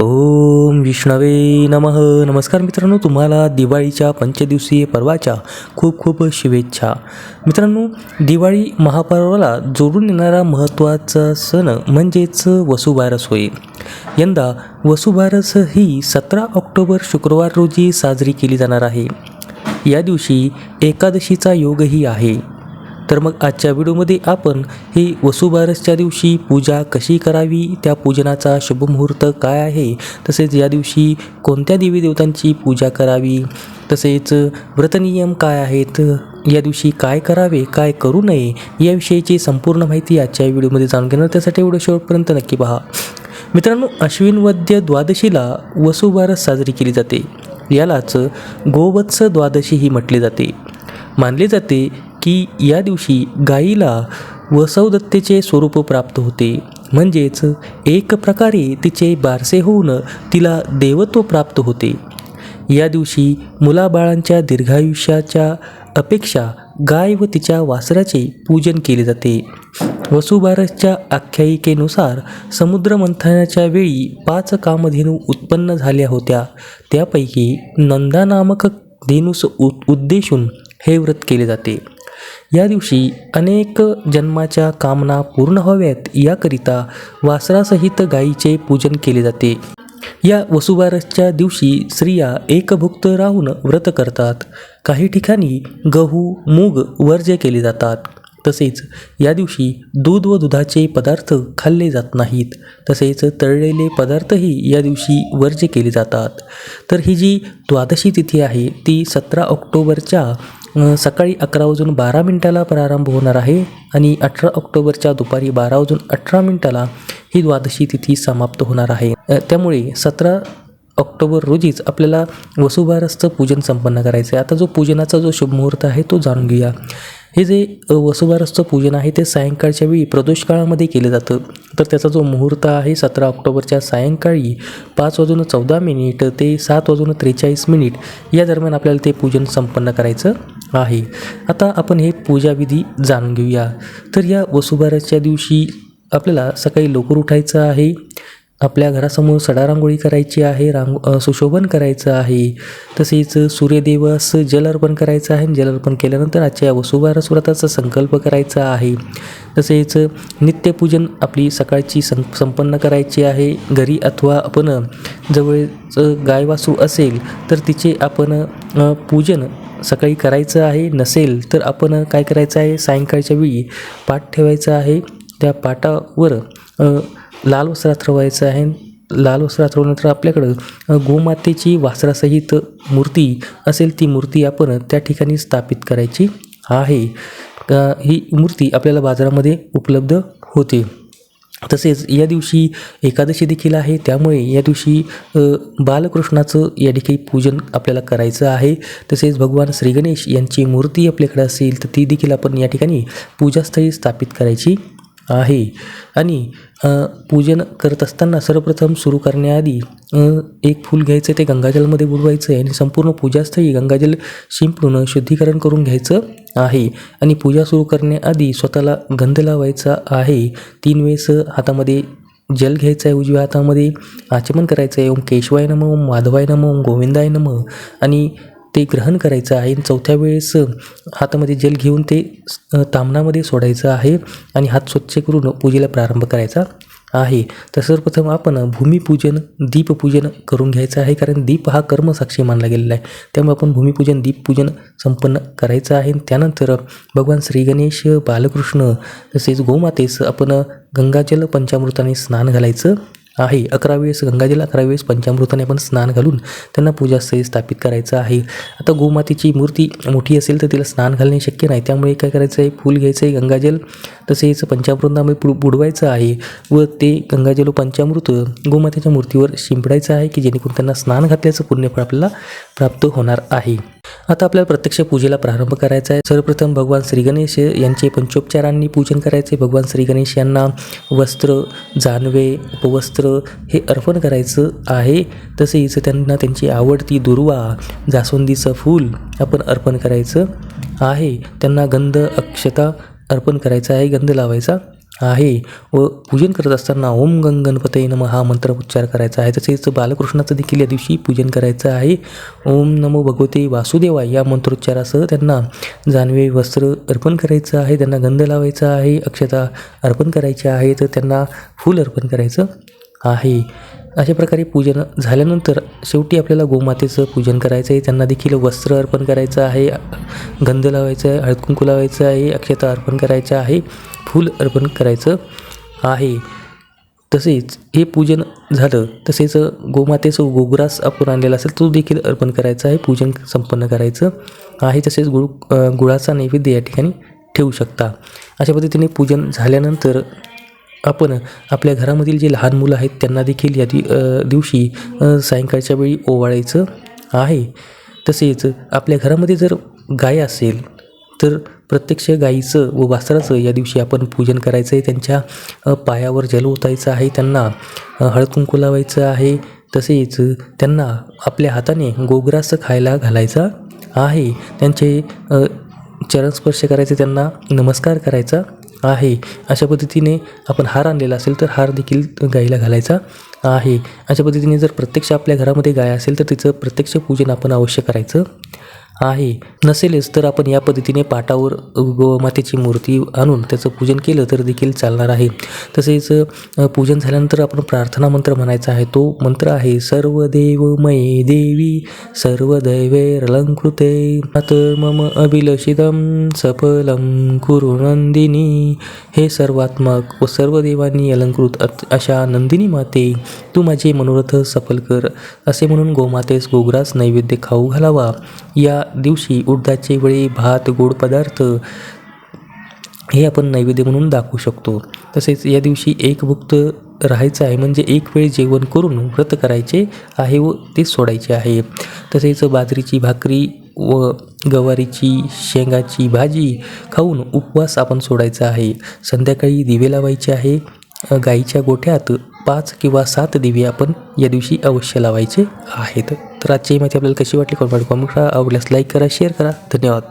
ओम विष्णवे नमः. नमस्कार मित्रांनो तुम्हाला दिवाळीच्या पंचदिवसीय पर्वाच्या खूप खूप शुभेच्छा. मित्रांनो दिवाळी महापर्वाला जोडून येणारा महत्त्वाचा सण म्हणजेच वसुबारस होय. यंदा वसुबारस ही सतरा ऑक्टोबर शुक्रवार रोजी साजरी केली जाणार आहे. या दिवशी एकादशीचा योगही आहे. तर मग आजच्या व्हिडिओमध्ये आपण ही वसुबारसच्या दिवशी पूजा कशी करावी त्या पूजनाचा शुभमुहूर्त काय आहे तसेच या दिवशी कोणत्या देवी देवतांची पूजा करावी तसेच व्रतनियम काय आहेत या दिवशी काय करावे काय करू नये याविषयीची संपूर्ण माहिती आजच्या व्हिडिओमध्ये जाणून घेणार. त्यासाठी व्हिडिओ शेवटपर्यंत नक्की पहा. मित्रांनो अश्विन वद्य द्वादशीला वसुबारस साजरी केली जाते. यालाच गोवत्स द्वादशीही म्हटले जाते. मानले जाते की या दिवशी गायीला वसवदत्तेचे स्वरूप प्राप्त होते. म्हणजेच एक प्रकारे तिचे बारसे होऊन तिला देवत्व प्राप्त होते. या दिवशी मुलाबाळांच्या दीर्घायुष्याच्या अपेक्षा गाय व तिच्या वासराचे पूजन केले जाते. वसुबारसच्या आख्यायिकेनुसार समुद्रमंथनाच्या वेळी पाच कामधेनू उत्पन्न झाल्या होत्या. त्यापैकी नंदा नामक धेनूस उ उद्देशून हे व्रत केले जाते. या दिवशी अनेक जन्माच्या कामना पूर्ण व्हाव्यात याकरिता वासरासहित गायीचे पूजन केले जाते. या वसुबारसच्या दिवशी स्त्रिया एकभुक्त राहून व्रत करतात. काही ठिकाणी गहू मूग वर्ज्य केले जातात. तसेच या दिवशी दूध व दुधाचे पदार्थ खाल्ले जात नाहीत. तसेच तळलेले पदार्थही या दिवशी वर्ज्य केले जातात. तर ही जी द्वादशी तिथी आहे ती सतरा ऑक्टोबरच्या सकाळी अकरा वाजून बारा मिनिटाला प्रारंभ होणार आहे आणि अठरा ऑक्टोबरच्या दुपारी बारा वाजून अठरा मिनिटाला ही द्वादशी तिथी समाप्त होणार आहे. त्यामुळे सतरा ऑक्टोबर रोजीच आपल्याला वसुबारसचं पूजन संपन्न करायचं आहे आता जो पूजनाचा जो शुभमुहूर्त आहे तो जाणून घेऊया. हे जे वसुबारसचं पूजन आहे ते सायंकाळच्या वेळी प्रदोष काळामध्ये केलं जातं. तर त्याचा जो मुहूर्त आहे सतरा ऑक्टोबरच्या सायंकाळी पाच वाजून चौदा मिनिट ते सात वाजून त्रेचाळीस मिनिट या दरम्यान आपल्याला ते पूजन संपन्न करायचं. आहे. आता आपण हे पूजाविधी जाणून घेऊया. तर या वसुबाराच्या दिवशी आपल्याला सकाळी लवकर उठायचं आहे. आपल्या घरासमोर सडा रांगोळी करायची आहे रांग सुशोभन करायचं आहे. तसेच सूर्यदेवास जल अर्पण करायचं आहे जल अर्पण केल्यानंतर आजच्या या वसुबारस व्रताचा संकल्प करायचा आहे. तसेच नित्यपूजन आपली सकाळची सं संपन्न करायची आहे. घरी अथवा आपण जवळच गाय वासू असेल तर तिचे आपण पूजन सकाळी करायचं आहे नसेल तर आपण काय करायचं आहे? सायंकाळच्या वेळी पाठ ठेवायचा आहे. त्या पाटावर लाल वस्त्रात ठरवायचं आहे. लाल वस्त्रात अथरवल्यानंतर आपल्याकडं गोमातेची वासरासहित मूर्ती असेल ती मूर्ती आपण त्या ठिकाणी स्थापित करायची आहे. ही मूर्ती आपल्याला बाजारामध्ये उपलब्ध होते. तसेच या दिवशी एकादशी देखील आहे. त्यामुळे या दिवशी बालकृष्णाचं या ठिकाणी पूजन आपल्याला करायचं आहे. तसेच भगवान श्री गणेश यांची मूर्ती आपल्याकडे असेल तर ती देखील आपण या ठिकाणी पूजास्थळी स्थापित करायची आहे. आणि पूजन करत असताना सर्वप्रथम सुरू करण्याआधी एक फूल घ्यायचं ते गंगाजलमध्ये बुडवायचं आहे आणि संपूर्ण पूजास्थळी गंगाजल शिंपडून शुद्धीकरण करून घ्यायचं. आहे. आणि पूजा सुरू करण्याआधी स्वतःला गंध लावायचा आहे. तीन वेळेस हातामध्ये जल घ्यायचं आहे उजव्या हातामध्ये आचमन करायचं आहे. ओम केशवाय नम ओम माधवाय नम ओम गोविंदाय नम. आणि ते ग्रहण करायचं आहे. आणि चौथ्या वेळेस हातामध्ये जल घेऊन ते तामणामध्ये सोडायचं आहे. आणि हात स्वच्छ करून पूजेला प्रारंभ करायचा आहे. तर सर्वप्रथम आपण भूमिपूजन दीपपूजन करून घ्यायचं आहे कारण दीप हा कर्मसाक्षी मानला गेलेला आहे. त्यामुळे आपण भूमिपूजन दीपपूजन संपन्न करायचं आहे. त्यानंतर भगवान श्री गणेश बालकृष्ण तसेच गोमातेस आपण गंगाजल पंचामृताने स्नान घालायचं. आहे. अकरा वेळेस गंगाजीला अकरा वेळेस पंचामृताने आपण स्नान घालून त्यांना पूजास्थळी स्थापित करायचं आहे. आता गोमातेची मूर्ती मोठी असेल तर तिला स्नान घालणे शक्य नाही. त्यामुळे काय करायचं आहे? फूल घ्यायचं आहे गंगाजल. तसेच पंचामृतामध्ये बुड बुडवायचं आहे व ते गंगाजल व पंचामृत गोमातेच्या मूर्तीवर शिंपडायचं आहे की जेणेकरून त्यांना स्नान घातल्याचं पुण्यफळ आपल्याला प्राप्त होणार आहे. आता आपल्याला प्रत्यक्ष पूजेला प्रारंभ करायचा आहे. सर्वप्रथम भगवान श्री गणेश यांचे पंचोपचारांनी पूजन करायचे. भगवान श्री गणेश यांना वस्त्र जानवे उपवस्त्र हे अर्पण करायचं आहे. तसेच त्यांना त्यांची आवडती दुर्वा जास्वंदीचं फूल आपण अर्पण करायचं आहे. त्यांना गंध अक्षता अर्पण करायचं आहे. गंध लावायचा. आहे. व पूजन करत असताना ओम गंग गणपतये नमः हा मंत्र उच्चार करायचा आहे. तसेच बालकृष्णाचं देखील या दिवशी पूजन करायचं आहे. ओम नमो भगवते वासुदेवा या मंत्रोच्चारासह त्यांना जानवे वस्त्र अर्पण करायचं आहे. त्यांना गंध लावायचा आहे. अक्षता अर्पण करायची आहे. तर त्यांना फूल अर्पण करायचं आहे. अशा प्रकारे पूजन झाल्यानंतर शेवटी आपल्याला गोमातेचं पूजन करायचं आहे त्यांना देखील वस्त्र अर्पण करायचं आहे. गंध लावायचं आहे हळदकुंकू लावायचं आहे अक्षता अर्पण करायचं आहे फूल अर्पण करायचं आहे. तसेच हे पूजन झालं तसेच गोमातेचं गोग्रास आपण आणलेला असेल तो देखील अर्पण करायचा आहे. पूजन संपन्न करायचं आहे. तसेच गुळ गुळाचा नैवेद्य या ठिकाणी ठेवू शकता. अशा पद्धतीने पूजन झाल्यानंतर आपण आपल्या घरामधील जे लहान मुलं आहेत त्यांना देखील या दि दिवशी सायंकाळच्या वेळी ओवाळायचं आहे. तसेच आपल्या घरामध्ये जर गाय असेल तर प्रत्यक्ष गाईचं व वासराचं या दिवशी आपण पूजन करायचं आहे त्यांच्या पायावर जल ओतायचं आहे त्यांना हळकुंकू लावायचं आहे. तसेच त्यांना आपल्या हाताने गोग्रास खायला घालायचा आहे. त्यांचे चरणस्पर्श करायचे त्यांना नमस्कार करायचा आहे. अशा पद्धतीने आपण हार आणलेला असेल तर हार देखील गाईला घालायचा आहे. अशा पद्धतीने जर प्रत्यक्ष आपल्या घरामध्ये गाय असेल तर तिचं प्रत्यक्ष पूजन आपण अवश्य करायचं. आहे. नसेलच तर आपण या पद्धतीने पाटावर गोमातेची मूर्ती आणून त्याचं पूजन केलं तर देखील चालणार आहे. तसेच पूजन झाल्यानंतर आपण प्रार्थना मंत्र म्हणायचा आहे. तो मंत्र आहे सर्व देवमये देवी सर्व दैवैरलंकृते मातर मम अभिलषितम सफलम कुरु नंदिनी हे सर्वात्मक व सर्व देवांनी अलंकृत अशा नंदिनी माते तू माझे मनोरथ सफल कर. असे म्हणून गोमातेस गोग्रास नैवेद्य खाऊ घालावा. या दिवशी उडदाचे वळे भात गोड पदार्थ हे आपण नैवेद्य म्हणून दाखवू शकतो. तसेच या दिवशी एक भुक्त राहायचं आहे म्हणजे एक वेळ जेवण करून व्रत करायचे आहे व ते सोडायचे आहे. तसेच बाजरीची भाकरी व गवारीची शेंगाची भाजी खाऊन उपवास आपण सोडायचा आहे. संध्याकाळी दिवे लावायचे आहे. गाईच्या गोठ्यात पाच किंवा सात दिवे आपण या दिवशी अवश्य लावायचे आहेत. तर आजची माहिती आपल्याला कशी वाटली? कॉमेंट कॉमेंट करा आवडल्यास लाईक करा शेअर करा. धन्यवाद.